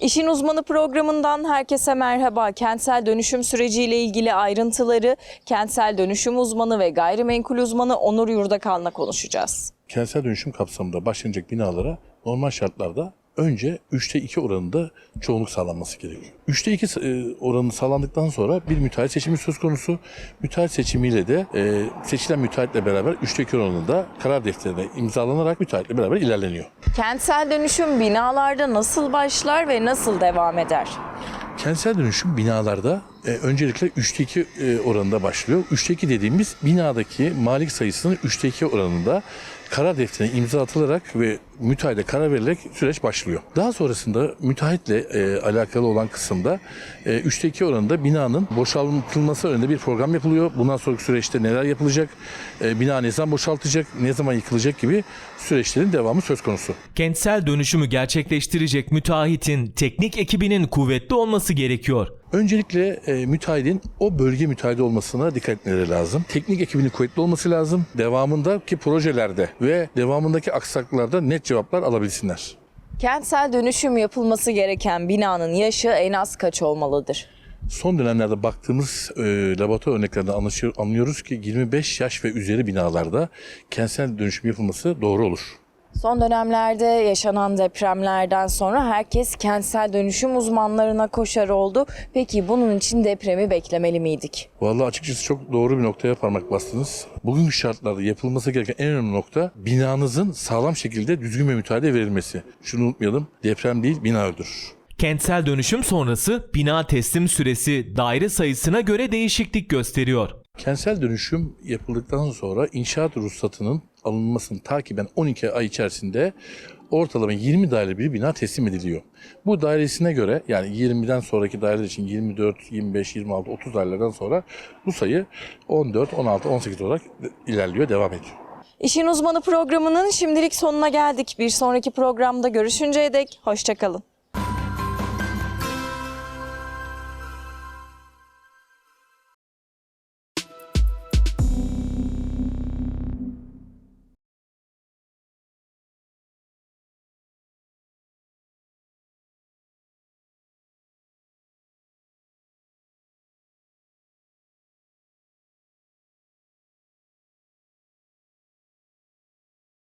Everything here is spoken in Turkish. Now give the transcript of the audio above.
İşin Uzmanı programından herkese merhaba. Kentsel dönüşüm süreciyle ilgili ayrıntıları kentsel dönüşüm uzmanı ve gayrimenkul uzmanı Onur Yurdakal'la konuşacağız. kentsel dönüşüm kapsamında başlanacak binalara normal şartlarda önce 3'te 2 oranında çoğunluk sağlanması gerekiyor. 3'te 2 e, oranı sağlandıktan sonra bir müteahhit seçimi söz konusu. Müteahhit seçimiyle de e, seçilen müteahhitle beraber 3'te 2 oranında karar defterine imzalanarak müteahhitle beraber ilerleniyor. Kentsel dönüşüm binalarda nasıl başlar ve nasıl devam eder? Kentsel dönüşüm binalarda e, öncelikle 3'te 2 e, oranında başlıyor. 3'te 2 dediğimiz binadaki malik sayısının 3'te 2 oranında karar defterine imza atılarak ve müteahhide karar verilerek süreç başlıyor. Daha sonrasında müteahhitle e, alakalı olan kısımda e, 3'te 2 oranında binanın boşaltılması önünde bir program yapılıyor. Bundan sonraki süreçte neler yapılacak, e, bina ne zaman boşaltacak, ne zaman yıkılacak gibi süreçlerin devamı söz konusu. Kentsel dönüşümü gerçekleştirecek müteahhitin teknik ekibinin kuvvetli olması gerekiyor. Öncelikle e, müteahhidin o bölge müteahhidi olmasına dikkat etmeleri lazım. Teknik ekibinin kuvvetli olması lazım. Devamındaki projelerde ve devamındaki aksaklıklarda net cevaplar alabilsinler. Kentsel dönüşüm yapılması gereken binanın yaşı en az kaç olmalıdır? Son dönemlerde baktığımız e, laboratuvar örneklerden anlaşıyor, anlıyoruz ki 25 yaş ve üzeri binalarda kentsel dönüşüm yapılması doğru olur. Son dönemlerde yaşanan depremlerden sonra herkes kentsel dönüşüm uzmanlarına koşar oldu. Peki bunun için depremi beklemeli miydik? Vallahi açıkçası çok doğru bir noktaya parmak bastınız. Bugünkü şartlarda yapılması gereken en önemli nokta binanızın sağlam şekilde düzgün ve müteahhide verilmesi. Şunu unutmayalım, deprem değil bina öldürür. Kentsel dönüşüm sonrası bina teslim süresi daire sayısına göre değişiklik gösteriyor. Kentsel dönüşüm yapıldıktan sonra inşaat ruhsatının alınmasını takiben 12 ay içerisinde ortalama 20 daire bir bina teslim ediliyor. Bu dairesine göre yani 20'den sonraki daireler için 24, 25, 26, 30 dairelerden sonra bu sayı 14, 16, 18 olarak ilerliyor, devam ediyor. İşin Uzmanı programının şimdilik sonuna geldik. Bir sonraki programda görüşünceye dek hoşçakalın.